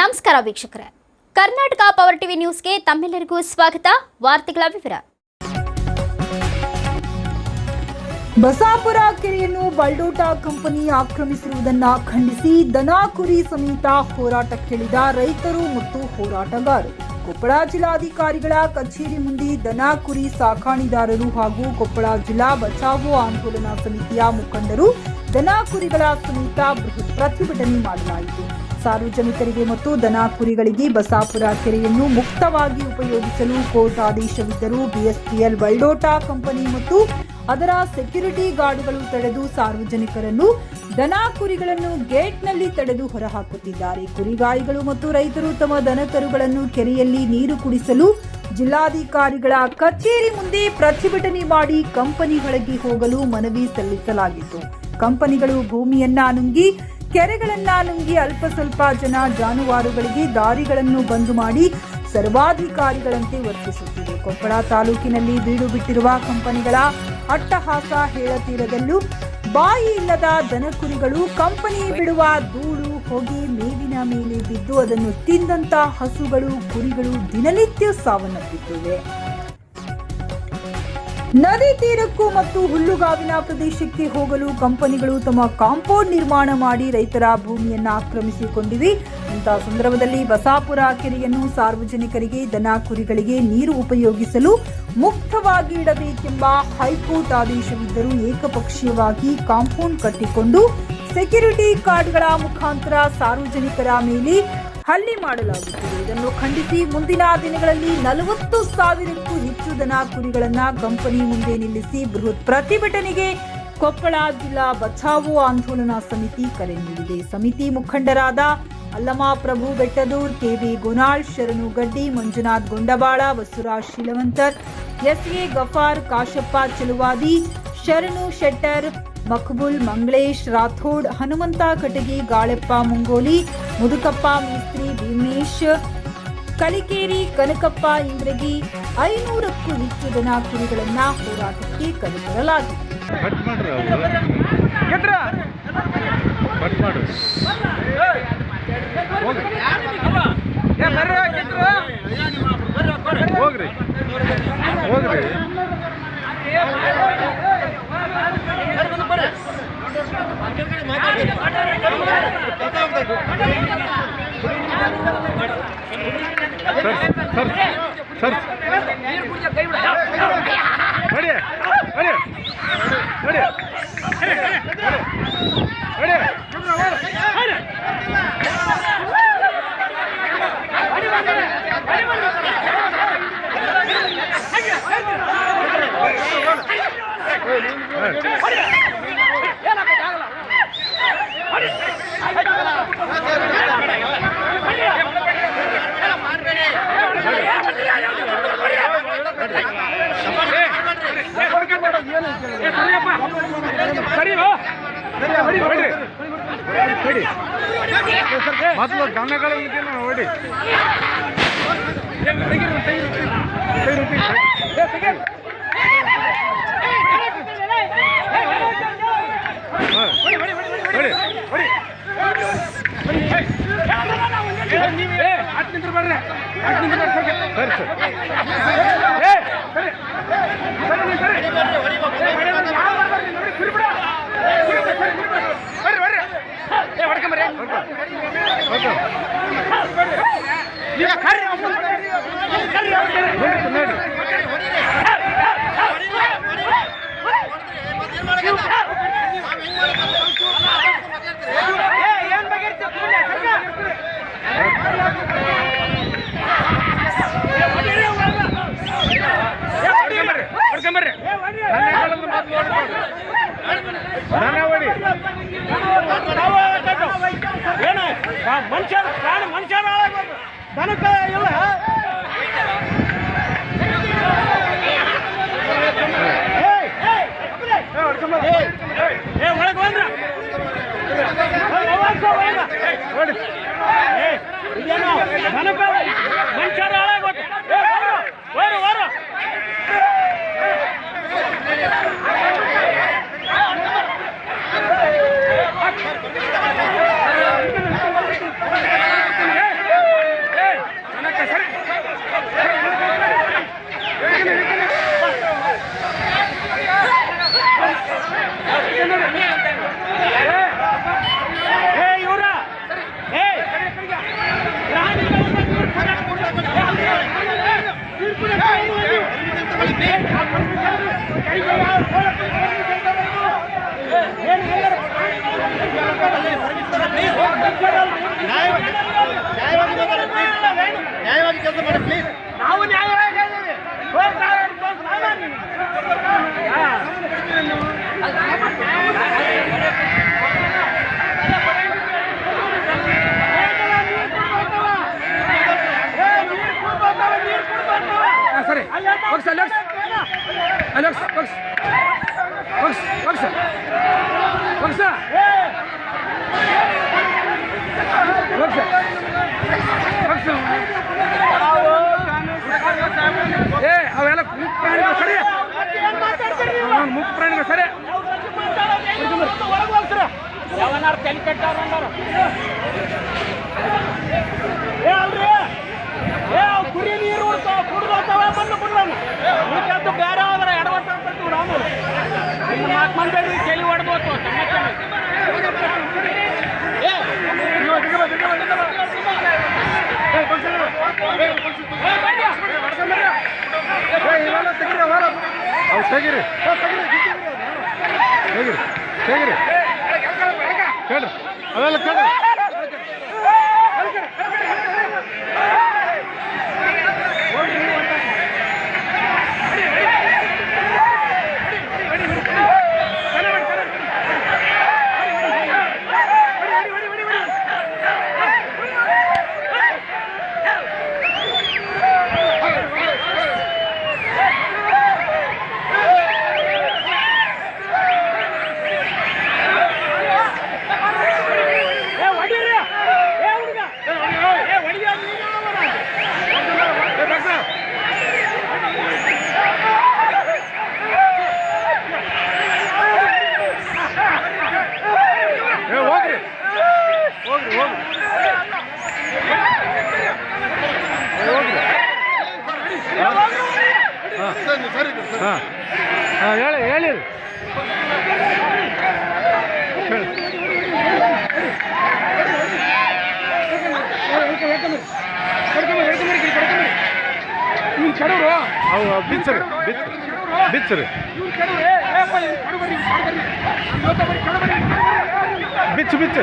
ನಮಸ್ಕಾರ ವೀಕ್ಷಕರೇ. Karnataka power TV ನ್ಯೂಸ್ಗೆ ತಮ್ಮೆಲ್ಲರಿಗೂ ಸ್ವಾಗತ. ವಾರ್ತೆಗಳ ವಿವರ. ಬಸಾಪುರ ಕೆರೆಯನ್ನು ಬಲ್ಡೋಟಾ ಕಂಪನಿ ಆಕ್ರಮಿಸಿರುವುದನ್ನು ಖಂಡಿಸಿ ದನ ಕುರಿ ಸಮೇತ ಹೋರಾಟಕ್ಕಿಳಿದ ರೈತರು ಮತ್ತು ಹೋರಾಟಗಾರರು. ಕೊಪ್ಪಳ ಜಿಲ್ಲಾಧಿಕಾರಿಗಳ ಕಚೇರಿ ಮುಂದೆ ದನ ಕುರಿ ಸಾಕಾಣಿದಾರರು ಹಾಗೂ ಕೊಪ್ಪಳ ಜಿಲ್ಲಾ ಬಚಾವೋ ಆಂದೋಲನಾ ಸಮಿತಿಯ ಮುಖಂಡರು ದನ ಕುರಿಗಳ ಸಮೇತ ಬೃಹತ್ ಪ್ರತಿಭಟನೆ ಮಾಡಲಾಯಿತು. ಸಾರ್ವಜನಿಕರಿಗೆ ಮತ್ತು ದನ ಕುರಿಗಳಿಗೆ ಬಸಾಪುರ ಕೆರೆಯನ್ನು ಮುಕ್ತವಾಗಿ ಉಪಯೋಗಿಸಲು ಕೋರ್ಟ್ ಆದೇಶವಿದ್ದರೂ ಬಿಎಸ್ಪಿಎಲ್ ಬಲ್ಡೋಟಾ ಕಂಪನಿ ಮತ್ತು ಅದರ ಸೆಕ್ಯೂರಿಟಿ ಗಾರ್ಡ್ಗಳು ತಡೆದು ಸಾರ್ವಜನಿಕರನ್ನು ದನ ಕುರಿಗಳನ್ನು ಗೇಟ್ನಲ್ಲಿ ತಡೆದು ಹೊರಹಾಕುತ್ತಿದ್ದಾರೆ. ಕುರಿಗಾಯಿಗಳು ಮತ್ತು ರೈತರು ತಮ್ಮ ದನಕರುಗಳನ್ನು ಕೆರೆಯಲ್ಲಿ ನೀರು ಕುಡಿಸಲು ಜಿಲ್ಲಾಧಿಕಾರಿಗಳ ಕಚೇರಿ ಮುಂದೆ ಪ್ರತಿಭಟನೆ ಮಾಡಿ ಕಂಪನಿಗಳಿಗೆ ಹೋಗಲು ಮನವಿ ಸಲ್ಲಿಸಲಾಗಿತ್ತು. ಕಂಪನಿಗಳು ಭೂಮಿಯನ್ನ ನುಂಗಿ ಕೆರೆಗಳನ್ನ ನುಂಗಿ ಅಲ್ಪ ಸ್ವಲ್ಪ ಜನ ಜಾನುವಾರುಗಳಿಗೆ ದಾರಿಗಳನ್ನು ಬಂದು ಮಾಡಿ ಸರ್ವಾಧಿಕಾರಿಗಳಂತೆ ವರ್ತಿಸುತ್ತಿದೆ. ಕೊಪ್ಪಳ ತಾಲೂಕಿನಲ್ಲಿ ಬೀಡು ಬಿಟ್ಟಿರುವ ಕಂಪನಿಗಳ ಅಟ್ಟಹಾಸ ಹೇಳತೀರದಲ್ಲೂ ಬಾಯಿ ಇಲ್ಲದ ದನಕುರಿಗಳು ಕಂಪನಿ ಬಿಡುವ ಧೂಳು ಹೊಗೆ ಮೇವಿನ ಮೇಲೆ ಬಿದ್ದು ಅದನ್ನು ತಿಂದಂತ ಹಸುಗಳು ಕುರಿಗಳು ದಿನನಿತ್ಯ ಸಾವನ್ನಪ್ಪಿದ್ದೇವೆ. ನದಿ ತೀರಕ್ಕೂ ಮತ್ತು ಹುಲ್ಲುಗಾವಿನ ಪ್ರದೇಶಕ್ಕೆ ಹೋಗಲು ಕಂಪನಿಗಳು ತಮ್ಮ ಕಾಂಪೌಂಡ್ ನಿರ್ಮಾಣ ಮಾಡಿ ರೈತರ ಭೂಮಿಯನ್ನು ಆಕ್ರಮಿಸಿಕೊಂಡಿವೆ. ಇಂತಹ ಸಂದರ್ಭದಲ್ಲಿ ಬಸಾಪುರ ಕೆರೆಯನ್ನು ಸಾರ್ವಜನಿಕರಿಗೆ, ದನ ಕುರಿಗಳಿಗೆ ನೀರು ಉಪಯೋಗಿಸಲು ಮುಕ್ತವಾಗಿ ಇಡಬೇಕೆಂಬ ಹೈಕೋರ್ಟ್ ಆದೇಶವಿದ್ದರೂ ಏಕಪಕ್ಷೀಯವಾಗಿ ಕಾಂಪೌಂಡ್ ಕಟ್ಟಿಕೊಂಡು ಸೆಕ್ಯೂರಿಟಿ ಕಾರ್ಡ್ಗಳ ಮುಖಾಂತರ ಸಾರ್ವಜನಿಕರ ಮೇಲೆ ಹಲ್ಲೆ ಮಾಡಲಾಗುತ್ತಿದೆ. ಇದನ್ನು ಖಂಡಿಸಿ ಮುಂದಿನ ದಿನಗಳಲ್ಲಿ ನಲವತ್ತು ಸಾವಿರಕ್ಕೂ ಹೆಚ್ಚು ದನ ಕುರಿಗಳನ್ನ ಕಂಪನಿ ಮುಂದೆ ನಿಲ್ಲಿಸಿ ಬೃಹತ್ ಪ್ರತಿಭಟನೆಗೆ ಕೊಪ್ಪಳ ಜಿಲ್ಲಾ ಬಚಾವೋ ಆಂದೋಲನ ಸಮಿತಿ ಕರೆ ನೀಡಿದೆ. ಸಮಿತಿ ಮುಖಂಡರಾದ ಅಲ್ಲಮ ಪ್ರಭು ಬೆಟ್ಟದೂರ್ ಕೆಬಿ ಗುನಾಳ್, ಶರಣು ಗಡ್ಡಿ, ಮಂಜುನಾಥ್ ಗೊಂಡಬಾಳ ಬಸವರಾಜ್ ಶಿಲವಂತರ್, ಎಸ್ಎ ಗಫಾರ್, ಕಾಶಪ್ಪ ಚಲುವಾದಿ, ಶರಣು ಶೆಟ್ಟರ್ ಮಕ್ಬುಲ್ ಮಂಗಳೇಶ್ ರಾಥೋಡ್, ಹನುಮಂತ, ಕಟಗಿ, ಗಾಳೆಪ್ಪ, ಮುಂಗೋಲಿ, ಮುದುಕಪ್ಪ, ಮೇಸ್ತ್ರಿ, ಭೀಮೇಶ್, ಕಲಿಕೇರಿ, ಕನಕಪ್ಪ, ಇಂದ್ರಗಿ ಐನೂರಕ್ಕೂ ಹೆಚ್ಚು ದನ ಕುರಿಗಳನ್ನ ಹೋರಾಟಕ್ಕೆ ಕರೆತರಲಾಗಿದೆ. ಸರ್ ಸರ್ ಸರ್ ಮೊದಲು ಗಮನಗಳಲ್ಲಿ ನೋಡಿ. ಸರಿ. ಸರ್ ನೋಡಿ ನೋಡಿ. ಅವನು ಮುಖ ಪ್ರಾಣಿಗಳು ಸರಿ? ಯಾವನಾರು ತಲೆ ಕೆಟ್ಟಾರ. ಏ ಅಲ್ರಿ. ಏ ಕುರಿ ನೀರು ಬಂದು ಉಳ್ಕಂತ ಬೇರೆ ಎಡವಟ್ಟ ನಾವು. ನಾಲ್ಕು ಮಂದಿ ಹೊಡ್ಬೋದು ಏ ಅವು ತೆಗಿರಿ. ತೆಗಿರಿ. ತೆಗಿರಿ. ಕೇಳ್ರಿ ಅದೆಲ್ಲ ಕೇಳ್ರಿ ಏ ಹೊಡೀರಿ ಏ ಹುಡುಗ ಏ ಹೊಡಿಯ ನೀನು ಅವನ. ಏ ಹೋಗ್ರಿ ಹೋಗ್ರಿ ಹೋಗ್ರಿ ಏ, ಹೋಗ್ರಿ ಹಾಂ ಹಾಂ ಹೇಳಿ ಹೇಳಿ ಹೇಳಿ ಅವು ಬಿಚ್ಚರಿ ಬಿಚ್ಚ ಬಿಚ್ಚರಿ ಬಿಚ್ಚು ಬಿಚ್ಚು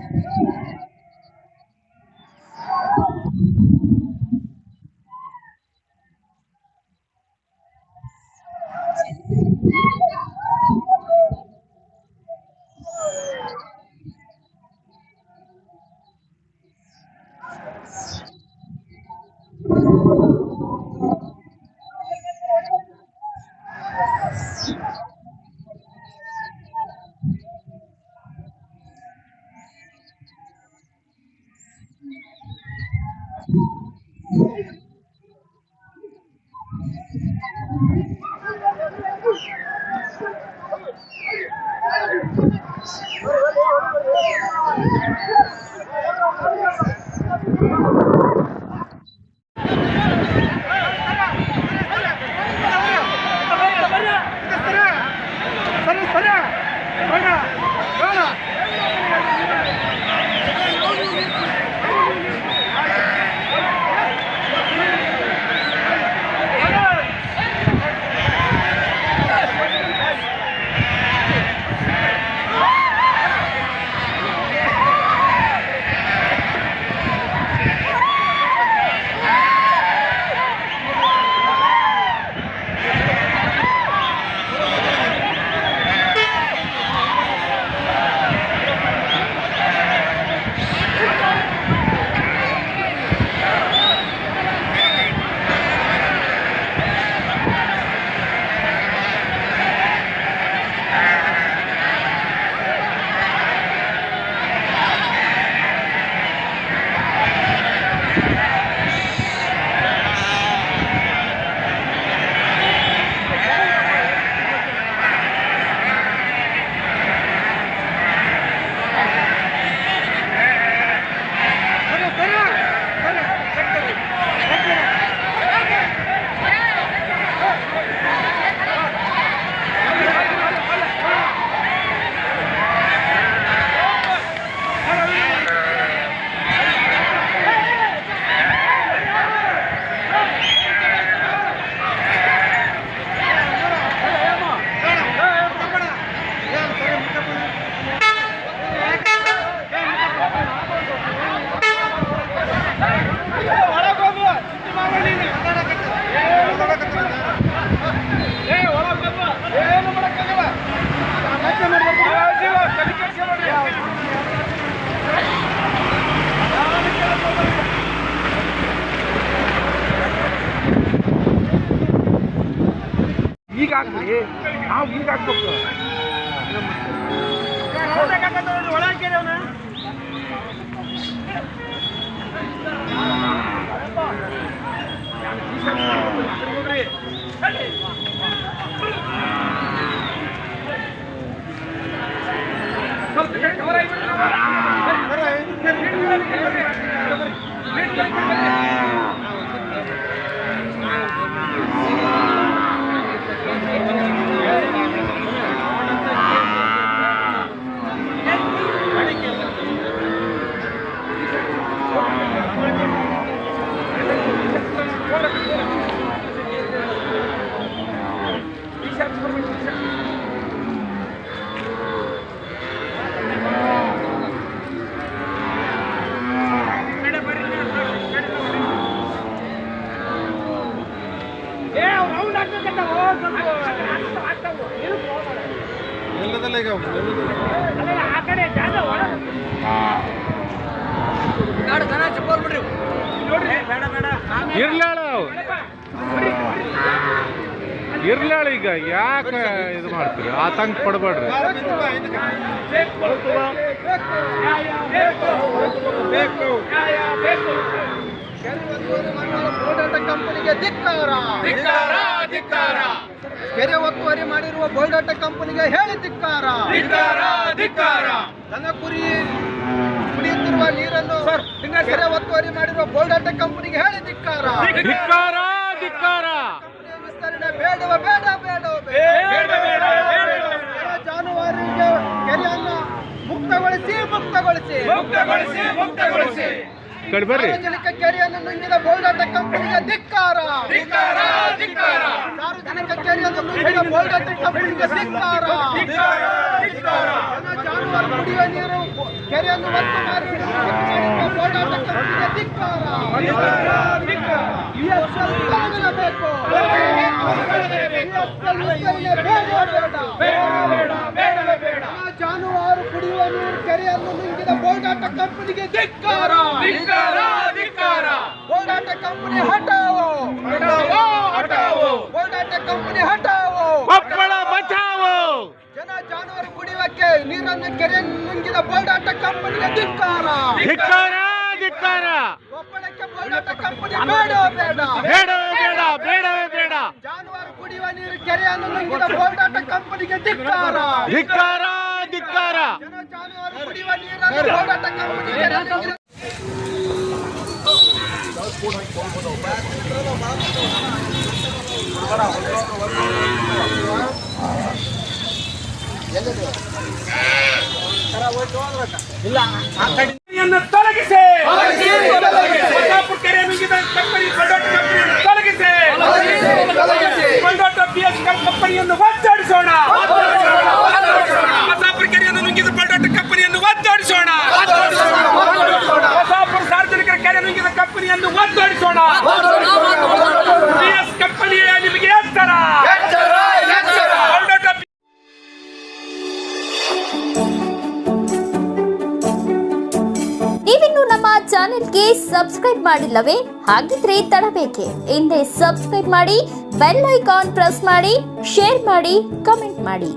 ಸರಿ ಸರಿ ಬೇಡ ಬೇಡ ಹಾಕ್ರಿ ನಾವು ಈಗ ಹಾಕ್ಬೇಕು ಒಳ ಹಾಕಿರಿ ಅವನ ಏ ಅವ್ನು ರೌಂಡ್ ಹಾಕ್ಬೇಕಂತ ಓ ಸ್ವಲ್ಪ ಆಗ್ತಾವು ಎಲ್ಲದಲ್ಲ ಈಗ ಆ ಕಡೆ ಜಾಗ ಬಿಡ್ರಿ. ನೋಡ್ರಿ. ಬೇಡ ಬೇಡ. ಇರ್ಲಾಳ ಇರ್ಲಾಳ ಈಗ ಯಾಕೆ ಇದು ಮಾಡ್ತೀರಿ? ಆತಂಕ ಪಡಬೇಡ್ರಿ. ಬೇಕು. ಬೋಲ್ಡಾಟ ಕಂಪನಿಗೆ ಧಿಕ್ಕಾರ. ಧಿಕ್ಕಾರ ಧಿಕ್ಕಾರ. ಕೆರೆ ಒತ್ತುವರಿ ಮಾಡಿರುವ ಬೋಲ್ಡಾಟ ಕಂಪನಿಗೆ ಹೇಳಿ ಧಿಕ್ಕಾರ. ಧಿಕ್ಕಾರ ಧಿಕ್ಕಾರ. ದನ ಕುರಿ ಕುಡಿಯುತ್ತಿರುವ ನೀರನ್ನು ಕೆರೆ ಒತ್ತುವರಿ ಮಾಡಿರುವ ಬೋಲ್ಡಾಟ ಕಂಪನಿಗೆ ಹೇಳಿ ಧಿಕ್ಕಾರ. ಧಿಕ್ಕಾರ ಧಿಕ್ಕಾರ. ವಿಸ್ತರಣೆ ಬೇಡವ ಬೇಡ ಬೇಡ ಜಾನುವಾರಿಗೆ ಕೆರೆಯನ್ನು ಮುಕ್ತಗೊಳಿಸಿ ಮುಕ್ತಗೊಳಿಸಿ. ಮುಕ್ತಗೊಳಿಸಿ ಮುಕ್ತಗೊಳಿಸಿ. ಕಡೆ ಬರ್ರಿ. ಸಾರ್ವಜನಿಕ ಕೆರೆಯನ್ನು ನುಂಗಿದ ಬೋಲ್ಡಾಟ ಕಂಪನಿಗೆ ಧಿಕ್ಕಾರ. ಧಿಕ್ಕಾರ ಧಿಕ್ಕಾರ. ಸಾರ್ವಜನಿಕ ಕೆರೆಯನ್ನು ನುಂಗಿದ ಬೋಲ್ಡಾಟ ಕಂಪನಿಗೆ ಧಿಕ್ಕಾರ. ಧಿಕ್ಕಾರ ಧಿಕ್ಕಾರ. ಜನ ಜಾನುವಾರು ಕುಡಿಯುವ ನೀರು ಕೆರೆಯನ್ನು ಒತ್ತು ಮಾಡಿರುವ ಬೋಲ್ಡಾಟ ಕಂಪನಿಗೆ ಧಿಕ್ಕಾರ. ಬೇಡ. ಬೇಡ ಬೇಡ. ಜನ ಜಾನುವಾರು ಕುಡಿಯುವ ನೀರು ಕೆರೆಯನ್ನು ನುಂಗಿದ ಹೋರಾಟ ಕಂಪನಿಗೆ ಧಿಕ್ಕಾರ. ಧಿಕ್ಕಾರ ಧಿಕ್ಕಾರ. ಬೋಲ್ಡಾಟ ಕಂಪನಿ ಹಟಾವೋ ಹಟಾವೋ ಹಟಾವೋ ಬೋಲ್ಡಾಟ ಕಂಪನಿ ಹಟಾವೋ ಕೊಪ್ಪಳ ಬಚಾವೋ. ಜನ ಜಾನುವಾರು ಕುಡಿಯುವಕ್ಕೆ ನೀರನ್ನು ಕೆರೆಯನ್ನು ನುಂಗಿದ ಹೋರಾಟ ಕಂಪನಿಗೆ ಧಿಕ್ಕಾರ. ಧಿಕ್ಕಾರ ಧಿಕ್ಕಾರ. ಕೊಪ್ಪಳಕ್ಕೆ ಹೋರಾಟ ಕಂಪನಿ ಬೇಡ ಬೇಡ. ಬೇಡ ಬೇಡ ಬೇಡವೇ ಬೇಡ. ಜಾನುವಾರು ಕುಡಿಯುವ ನೀರು ಕೆರೆಯನ್ನು ನುಂಗಿದ ಬೋಲ್ಡಾಟ ಕಂಪನಿಗೆ ಧಿಕ್ಕಾರ. ಧಿಕ್ಕಾರ ಧಿಕ್ಕಾರ ತೊಲಗಿಸಿ ಕಂಪನಿಯನ್ನು ಕುಡಿಯುವ ನೀರನ್ನು ಬೋಲ್ಡಾಟ ಕಂಪನಿ ಕೆರೆಯನ್ನು ನುಂಗಿದ ಕಂಪನಿಯನ್ನು ತೊಲಗಿಸಿ ಬಳ್ಳಾಪುರ ಕೆರೆ ನುಂಗಿದ ಕಂಪನಿ ಕೊಂಡೋಟ ಕಂಪನಿಯನ್ನು ತೊಲಗಿಸಿ ಕೊಂಡೋಟ ಬಿ ಎಸ್ ಕಂಪನಿಯನ್ನು ಒತ್ತಾಡಿಸೋಣ ಬಳ್ಳಾಪುರ ಕೆರೆಯನ್ನು ನುಂಗಿದ ಕೊಂಡೋಟ ಕಂಪನಿಯನ್ನು ಒತ್ತಾಡಿಸೋಣ ಬಳ್ಳಾಪುರ ಸಾರ್ವಜನಿಕರ ಕೆರೆ ನುಂಗಿದ ಕಂಪನಿಯನ್ನು ಒತ್ತಾಡಿಸೋಣ ಬಿ ಎಸ್ ನೀವಿನ್ನು ನಮ್ಮ ಚಾನೆಲ್ಗೆ ಸಬ್ಸ್ಕ್ರೈಬ್ ಮಾಡಿಲ್ಲವೇ? ಹಾಗಿದ್ರೆ ತಡಬೇಕೆ. ಹಿಂದೆ ಸಬ್ಸ್ಕ್ರೈಬ್ ಮಾಡಿ, ಬೆಲ್ ಐಕಾನ್ ಪ್ರೆಸ್ ಮಾಡಿ, ಶೇರ್ ಮಾಡಿ, ಕಮೆಂಟ್ ಮಾಡಿ.